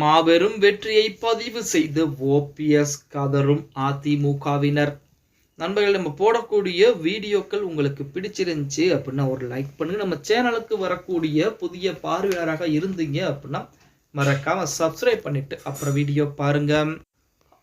மாபெரும் வெற்றியை பதிவு செய்த ஓபிஎஸ் கதரும் அதிமுகவினர். நண்பர்கள் நம்ம போடக்கூடிய வீடியோக்கள் உங்களுக்கு பிடிச்சிருந்துச்சு அப்படின்னா ஒரு லைக் பண்ணுங்க. நம்ம சேனலுக்கு வரக்கூடிய புதிய பார்வையாளராக இருந்தீங்க அப்படின்னா மறக்காம சப்ஸ்கிரைப் பண்ணிட்டு அப்புறம் வீடியோ பாருங்க.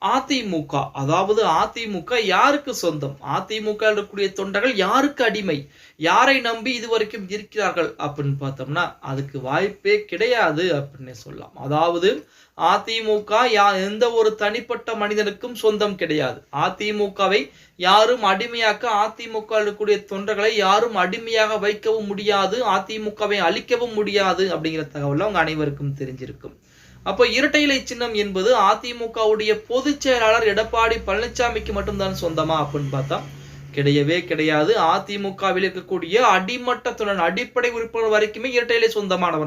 அதிமுக அதாவது அதிமுக யாருக்கு சொந்தம்? அதிமுக இருக்கக்கூடிய தொண்டர்கள் யாருக்கு அடிமை? யாரை நம்பி இதுவரைக்கும் இருக்கிறார்கள் அப்படின்னு பார்த்தோம்னா அதுக்கு வாய்ப்பே கிடையாது அப்படின்னு சொல்லலாம். அதாவது அதிமுக யா எந்த ஒரு தனிப்பட்ட மனிதனுக்கும் சொந்தம் கிடையாது. அதிமுகவை யாரும் அடிமையாக்க அதிமுக இருக்கக்கூடிய தொண்டர்களை யாரும் அடிமையாக வைக்கவும் முடியாது அதிமுகவை அழிக்கவும் முடியாது அப்படிங்கிற தகவல் அவங்க அனைவருக்கும் தெரிஞ்சிருக்கும். அப்போ இரட்டை இலை சின்னம் என்பது அதிமுகவுடைய பொதுச் செயலாளர் எடப்பாடி பழனிசாமிக்கு மட்டும்தான் சொந்தமா அப்படின்னு பார்த்தா கிடையவே கிடையாது. அதிமுகவில் இருக்கக்கூடிய அடிமட்டத்துடன் அடிப்படை உறுப்பினர் வரைக்குமே இரட்டை இலை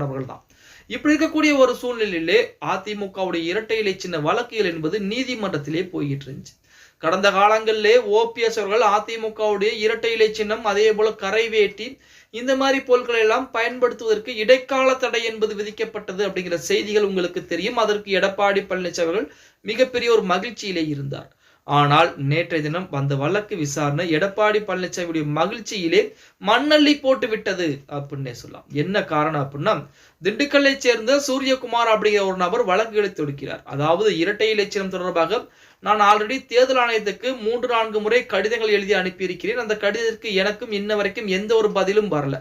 அவர்கள் தான் இப்படி இருக்கக்கூடிய ஒரு சூழ்நிலையிலே அதிமுகவுடைய இரட்டை இலை சின்ன வழக்குகள் என்பது நீதிமன்றத்திலே போயிட்டு இருந்துச்சு. கடந்த காலங்களிலே ஓபிஎஸ் அவர்கள் அதிமுகவுடைய இரட்டை இலை சின்னம் அதே போல கரைவேட்டி இந்த மாதிரி பொருட்களை எல்லாம் பயன்படுத்துவதற்கு இடைக்கால தடை என்பது விதிக்கப்பட்டது அப்படிங்கிற செய்திகள் உங்களுக்கு தெரியும். அதற்கு எடப்பாடி பழனிசாமி அவர்கள் மிகப்பெரிய ஒரு மகிழ்ச்சியிலே இருந்தார். ஆனால் நேற்றைய தினம் அந்த வழக்கு விசாரணை எடப்பாடி பழனிசாமியுடைய மகிழ்ச்சியிலே மண்ணள்ளி போட்டு விட்டது அப்படின்னே சொல்லலாம். என்ன காரணம் அப்படின்னா திண்டுக்கல்லை சேர்ந்த சூரியகுமார் அப்படிங்கிற ஒரு நபர் வழக்குகளை தொடுக்கிறார் அதாவது இரட்டை இலச்சினம் தொடர்பாக நான் ஆல்ரெடி தேர்தல் ஆணையத்துக்கு மூன்று நான்கு முறை கடிதங்கள் எழுதி அனுப்பியிருக்கிறேன். அந்த கடிதத்திற்கு எனக்கும் இன்ன வரைக்கும் எந்த ஒரு பதிலும் வரல.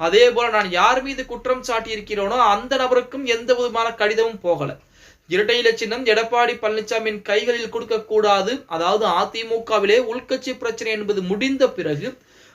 அதே போல நான் யார் மீது குற்றம் சாட்டியிருக்கிறோனோ அந்த நபருக்கும் எந்த விதமான கடிதமும் போகலை. இரட்டை இலை சின்னம் எடப்பாடி பழனிசாமியின் கைகளில் கொடுக்க கூடாது அதாவது அதிமுகவிலே உள்கட்சி பிரச்சனை என்பது முடிந்த பிறகு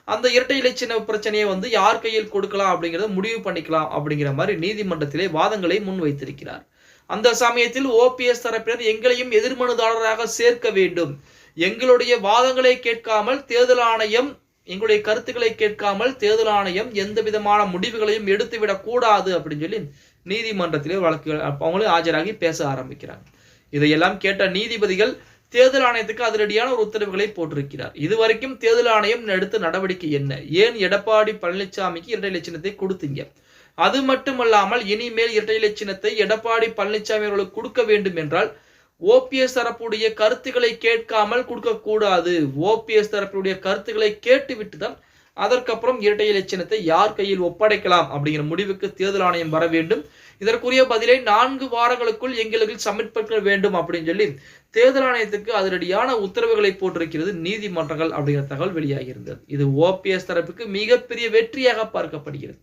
அந்த இரட்டை இலை சின்ன பிரச்சனையை வந்து யார் கையில் கொடுக்கலாம் அப்படிங்கிறத முடிவு பண்ணிக்கலாம் அப்படிங்கிற மாதிரி நீதிமன்றத்திலே வாதங்களை முன்வைத்திருக்கிறார். அந்த சமயத்தில் ஓபிஎஸ் தரப்பினர் எங்களையும் எதிர்மனுதாரராக சேர்க்க வேண்டும். எங்களுடைய வாதங்களை கேட்காமல் தேர்தல் ஆணையம் எங்களுடைய கருத்துக்களை கேட்காமல் தேர்தல் ஆணையம் எந்த விதமான முடிவுகளையும் எடுத்துவிடக் கூடாது அப்படின்னு சொல்லி நீதிமன்றத்திலே வழக்குகள் அவங்களும் ஆஜராகி பேச ஆரம்பிக்கிறாங்க. இதையெல்லாம் கேட்ட நீதிபதிகள் தேர்தல் ஆணையத்துக்கு அதிரடியான ஒரு உத்தரவுகளை போட்டிருக்கிறார். இதுவரைக்கும் தேர்தல் ஆணையம் எடுத்த நடவடிக்கை என்ன? ஏன் எடப்பாடி பழனிசாமிக்கு இரட்டை லட்சணத்தை கொடுத்தீங்க? அது மட்டுமல்லாமல் இனிமேல் இரட்டை லட்சணத்தை எடப்பாடி பழனிசாமி அவர்களுக்கு கொடுக்க வேண்டும் என்றால் ஓபிஎஸ் தரப்புடைய கருத்துக்களை கேட்காமல் கொடுக்கக்கூடாது. ஓபிஎஸ் தரப்புடைய கருத்துக்களை கேட்டுவிட்டு தான் அதற்கப்புறம் இரட்டை இலட்சணத்தை யார் கையில் ஒப்படைக்கலாம் அப்படிங்கிற முடிவுக்கு தேர்தல் ஆணையம் வர வேண்டும். இதற்குரிய பதிலை நான்கு வாரங்களுக்குள் எங்களுக்கு சமர்ப்பிக்க வேண்டும் அப்படின்னு சொல்லி தேர்தல் ஆணையத்துக்கு அதிரடியான உத்தரவுகளை போட்டிருக்கிறது நீதிமன்றங்கள் அப்படிங்கிற தகவல் வெளியாகியிருந்தது. இது ஓபிஎஸ் தரப்புக்கு மிகப்பெரிய வெற்றியாக பார்க்கப்படுகிறது.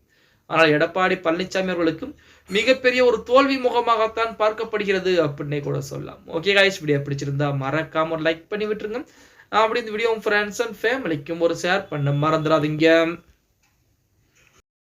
ஆனால் எடப்பாடி பழனிசாமி அவர்களுக்கும் மிகப்பெரிய ஒரு தோல்வி முகமாகத்தான் பார்க்கப்படுகிறது அப்படின்னே கூட சொல்லலாம். ஓகே காய்ஸ் வீடியோ பிடிச்சிருந்தா மறக்காம ஒரு லைக் பண்ணி விட்டுருங்க. அப்படி இந்த வீடியோ ஃப்ரெண்ட்ஸ் அண்ட் ஃபேமிலிக்கும் ஒரு ஷேர் பண்ண மறந்துடாதீங்க.